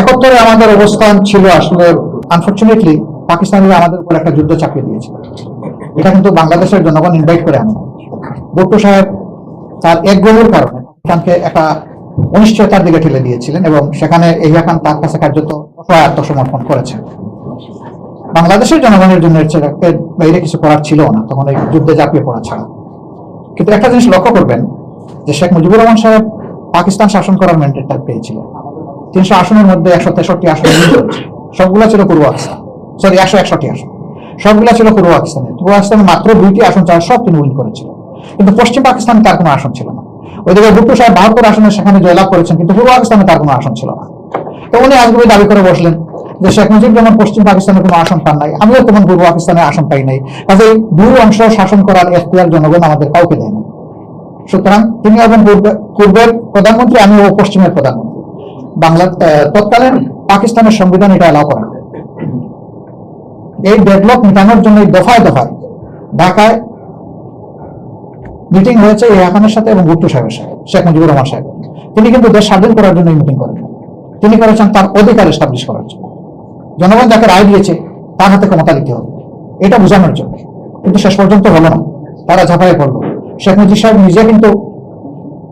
একাত্তরে আমাদের অবস্থান ছিল আসলে আনফর্চুনেটলি পাকিস্তানিরা আমাদের উপর একটা যুদ্ধ চাপিয়ে দিয়েছিল। এটা কিন্তু বাংলাদেশের জনগণ ইনভাইট করে আনে ভুট্টো সাহেব তার এক গরুর কারণে পাকিস্তানকে একটা অনিশ্চয়তার দিকে ঠেলে দিয়েছিলেন এবং সেখানে ইহিয়া খান তার কাছে কার্যত অসহায় আত্মসমর্পণ করেছেন। বাংলাদেশের জনগণের জন্য বাইরে কিছু করার ছিল না, তখন এই যুদ্ধে ঝাঁপিয়ে পড়া ছাড়া। কিন্তু একটা জিনিস লক্ষ্য করবেন, যে শেখ মুজিবুর রহমান সাহেব পাকিস্তান শাসন করার ম্যান্ডেটটা পেয়েছিলেন। তিনশো আসনের মধ্যে একশো তেষট্টি আসন সবগুলো ছিল পূর্ব পাকিস্তান সরি একশো একষট্টি আসন। সবগুলো ছিল পূর্ব পাকিস্তানে পূর্ব পাকিস্তানে মাত্র দুইটি আসন ছাড়া সব তিনি উইন করেছিলেন। কিন্তু পশ্চিম পাকিস্তানে তার কোনো আসন ছিল না। ওইদিকে ভুট্টো সাহেব বাহাত্তর আসনে সেখানে জয়লাভ করেছেন, কিন্তু পূর্ব পাকিস্তানে তার কোনো আসন ছিল না। তো উনি আজকে দাবি করে বসলেন যে শেখ মুজিব যেমন পশ্চিম পাকিস্তানের কোনো আসন পান নাই, আমিও তেমন পূর্ব পাকিস্তানের আসন পাই নাই। কাজে দুই অংশ শাসন করার এখতিয়ার জনগণ আমাদের কাউকে দেয়নি। সুতরাং তিনি এবং পূর্বের প্রধানমন্ত্রী আমি ও পশ্চিমের প্রধানমন্ত্রী। বাংলা তৎকালীন পাকিস্তানের সংবিধান এটা অ্যালাউ করে। এই ডেভেলপ মেটানোর জন্য দফায় দফায় ঢাকায় মিটিং হয়েছে এই হাকানের সাথে এবং ভুট্টো সাহেবের সাথে, শেখ মুজিবুর রহমান সাহেব। তিনি কিন্তু দেশ স্বাধীন করার জন্য মিটিং করেন তিনি করেছেন তার অধিকার এস্টাবলিশ করার জন্য। জনগণ যাকে রায় দিয়েছে, তার হাতে ক্ষমতা দিতে হবে। এটা বোঝানোর জন্য। কিন্তু শেষ পর্যন্ত হলো না। তারা ঝাঁপাই পড়ল। শেখ মুজিব সাহেব নিজে কিন্তু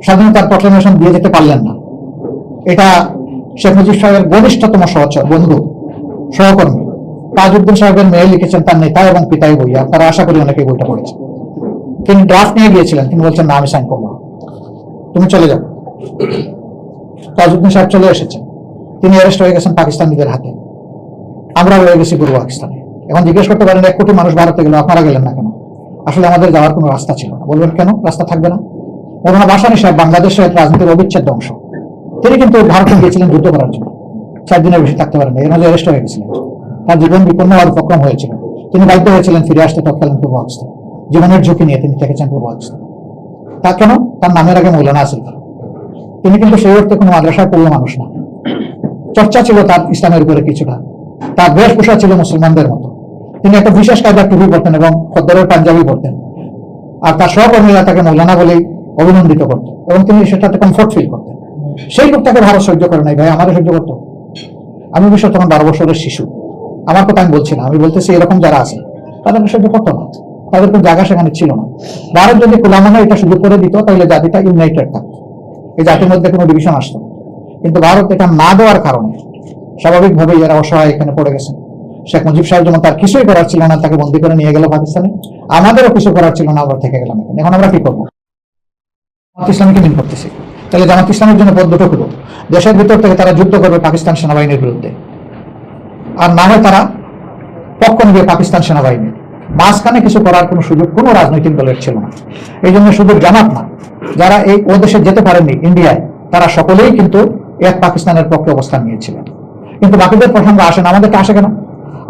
স্বাধীনতার প্রক্লামেশন দিয়ে যেতে পারলেন না। এটা শেখ মুজিব সাহেবের ঘনিষ্ঠতম সহচর বন্ধু, সহকর্মী। তাজউদ্দিন সাহেবের মেয়ে লিখেছেন তার নেতা এবং পিতাই বই আপনারা আশা করি অনেকে বইটা পড়েছেন তিনি ড্রাফট নিয়ে গিয়েছিলেন, তিনি বলছেন, না, আমি সাইন করব তুমি চলে যাও। তাজউদ্দিন সাহেব চলে এসেছেন। তিনি অ্যারেস্ট হয়ে গেছেন পাকিস্তানিদের হাতে। আমরা রয়ে গেছি পূর্ব পাকিস্তানে। এখন জিজ্ঞেস করতে পারেন, এক কোটি মানুষ ভারতে গেল, আপনারা গেলেন না কেন? আসলে আমাদের যাওয়ার কোনো রাস্তা ছিল না। বলবেন, কেন? রাস্তা থাকবে না? মৌলানা বাসানি সাহেব, বাংলাদেশের রাজনীতির অবিচ্ছেদ্য অংশ। তিনি কিন্তু ভারতে গিয়েছিলেন যুদ্ধ করার জন্য। চার দিনের বেশি থাকতে পারেন এর মধ্যে অ্যারেস্ট হয়ে গেছিলেন। তার জীবন বিপন্ন হওয়ার উপক্রম হয়েছিল। তিনি বাধ্য হয়েছিলেন ফিরে আসতে তৎকালীন পূর্ব পাকিস্তান। জীবনের ঝুঁকি নিয়ে তিনি থেকেছেন পূর্ব পাকিস্তান। তা কেন? তার নামের আগে মৌলানা আসিল তিনি কিন্তু সেই অর্থে কোনো মাদ্রাসায় পড়ল মানুষ না। চর্চা ছিল তার ইসলামের উপরে কিছুটা। তার বেশভূষা ছিল মুসলমানদের মতো। তিনি একটা বিশেষ কায়দার টুপি পড়তেন এবং খদ্দরের পাঞ্জাবি পড়তেন আর তার সহকর্মীরা তাকে মৌলানা বলেই অভিনন্দিত করতেন এবং তিনি সেটাতে কমফোর্ট ফিল করতেন। সেই লোকটাকে ভারত সহ্য করে নাই, ভাই আমারও সহ্য করতো। আমি বিশ্ব তখন বারো বছরের শিশু। আমার কথা আমি বলছি না, আমি বলতেছি এরকম যারা আছে তাদেরকে সহ্য করতো না। তাদের কোনো জায়গা সেখানে ছিল না। ভারত যদি কুলামানা এটা সুযোগ করে দিত, তাহলে জাতিটা ইউনাইটেড থাকতো। এই জাতির মধ্যে কোনো ডিভিশন আসতো কিন্তু ভারত এটা না দেওয়ার কারণে স্বাভাবিকভাবে এরা অসহায় এখানে পড়ে গেছেন শেখ মুজিব সাহেব যেমন তার কিছুই করার ছিল না, তাকে বন্দি করে নিয়ে গেল পাকিস্তানে। আমাদেরও কিছু করার ছিল না, আমরা থেকে গেলাম এখানে আমরা কি করব? ইসলামীকে মিন করতেছি। তাহলে জামাত ইসলামের জন্য পথ দুটো দেশের ভিতর থেকে তারা যুদ্ধ করবে পাকিস্তান সেনাবাহিনীর বিরুদ্ধে। আর না হয় তারা পক্ষ নেবে পাকিস্তান সেনাবাহিনী। মাঝখানে কিছু করার কোনো সুযোগ, কোনো রাজনৈতিক দলের ছিল না। এই জন্য শুধু জামাত না, যারা এই ও দেশে যেতে পারেননি, ইন্ডিয়ায়, তারা সকলেই কিন্তু এক পাকিস্তানের পক্ষে অবস্থান নিয়েছিলেন কিন্তু বাকিদের প্রসঙ্গ আসে না, আমাদেরকে আসে কেন?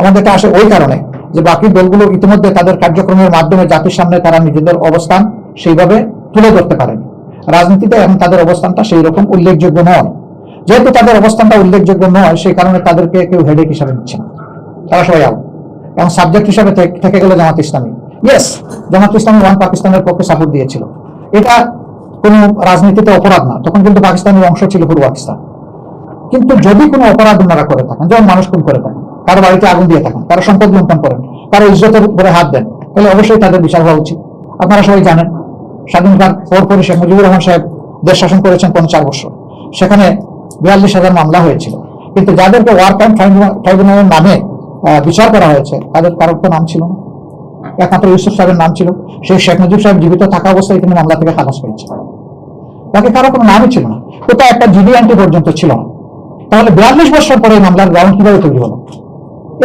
আমাদেরকে আসে ওই কারণে যে বাকি দলগুলো ইতিমধ্যে তাদের কার্যক্রমের মাধ্যমে জাতির সামনে তারা নিজেদের অবস্থান সেইভাবে তুলে ধরতে পারেনি। রাজনীতিতে এখন তাদের অবস্থানটা সেই রকম উল্লেখযোগ্য নয়। যেহেতু তাদের অবস্থানটা উল্লেখযোগ্য নয়, সেই কারণে তাদেরকে কেউ হেডেক হিসাবে নিচ্ছে না। তারা সবাই আউট এবং সাবজেক্ট হিসাবে থেকে- গেল জামাত ইসলামী। ইয়েস জামাত ইসলামী ওয়ান পাকিস্তানের পক্ষে সাপোর্ট দিয়েছিল। এটা কোনো রাজনীতিতে অপরাধ না, তখন কিন্তু পাকিস্তানের অংশ ছিল পূর্ব পাকিস্তান। কিন্তু যদি কোনো অপরাধ ওনারা করে থাকেন, যেমন মানুষ খুন করে থাকেন, কারও বাড়িতে আগুন দিয়ে থাকেন, কারও সম্পদ লুণ্ঠন করেন, কারও ইজ্জতের উপরে হাত দেন, তাহলে অবশ্যই তাদের বিচার হওয়া উচিত। আপনারা সবাই জানেন স্বাধীনতার পরপরই শেখ মুজিবুর রহমান সাহেব দেশ শাসন করেছেন পঞ্চাশ চার বছর। সেখানে বিয়াল্লিশ হাজার মামলা হয়েছিল। কিন্তু যাদেরকে ওয়ার ক্রাইম ট্রাইব্যুনালের নামে বিচার করা হয়েছে, তাদের কারোর নাম ছিল না। একমাত্র ইউসুফ সাহেবের নাম ছিল। সেই শেখ মুজিব সাহেব জীবিত থাকা অবস্থায় তিনি মামলা থেকে খালাস পেয়েছে। তাকে কারও কোনো নামই ছিল না। কোথাও একটা জিডি আন্টি পর্যন্ত ছিল না। তাহলে বিয়াল্লিশ বছর পরে মামলার গ্রাউন্ড কীভাবে তৈরি হলো?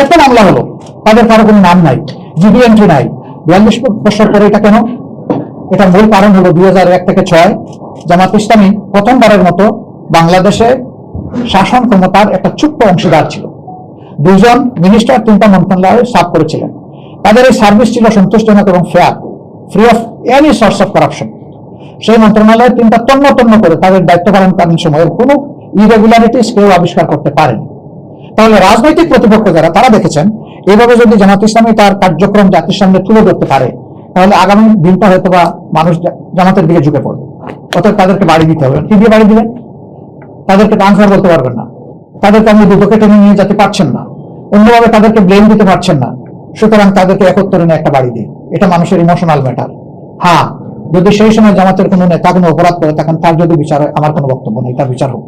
এত মামলা হলো। তাদের কারও কোনো নাম নাই, জিডি এন্ট্রি নাই। বিয়াল্লিশ বছর পরে এটা কেন এটা মূল কারণ হলো দুই এক থেকে ছয়। জামাত ইসলামী প্রথমবারের মতো বাংলাদেশে শাসন ক্ষমতার একটা ছোট্ট অংশীদার ছিল। দুজন মিনিস্টার তিনটা মন্ত্রণালয়ে সাফ করেছিলেন। তাদের এই সার্ভিস ছিল সন্তোষজনক এবং fair free of any source of corruption সেই মন্ত্রণালয়ে তিনটা তন্ন তন্ন করে তাদের দায়িত্ব পালনকালীন সময়ের কোনো ইরেগুলারিটিস কেউ আবিষ্কার করতে পারেনি। তাহলে রাজনৈতিক প্রতিপক্ষ যারা, তারা দেখেছেন, এভাবে যদি জামাত ইসলামী তার কার্যক্রম জাতির সামনে তুলে ধরতে পারে তাহলে আগামী দিনটা হয়তো বা মানুষ জামাতের দিকে ঝুঁকে পড়বে। অর্থাৎ তাদেরকে বাড়ি দিতে হবে। কি দিয়ে বাড়ি দিবেন তাদেরকে ট্রান্সফার করতে পারবেন না। তাদেরকে আপনি দুদকে টেনে নিয়ে যেতে পারছেন না। অন্যভাবে তাদেরকে ব্লেম দিতে পারছেন না। সুতরাং তাদেরকে একত্তরে নিয়ে একটা বাড়ি দিই এটা মানুষের ইমোশনাল ম্যাটার হ্যাঁ যদি সেই সময় জামাতের কোনো নেতা কোনো অপরাধ করে তখন তার যদি বিচার আমার কোনো বক্তব্য নেই, তার বিচার হোক।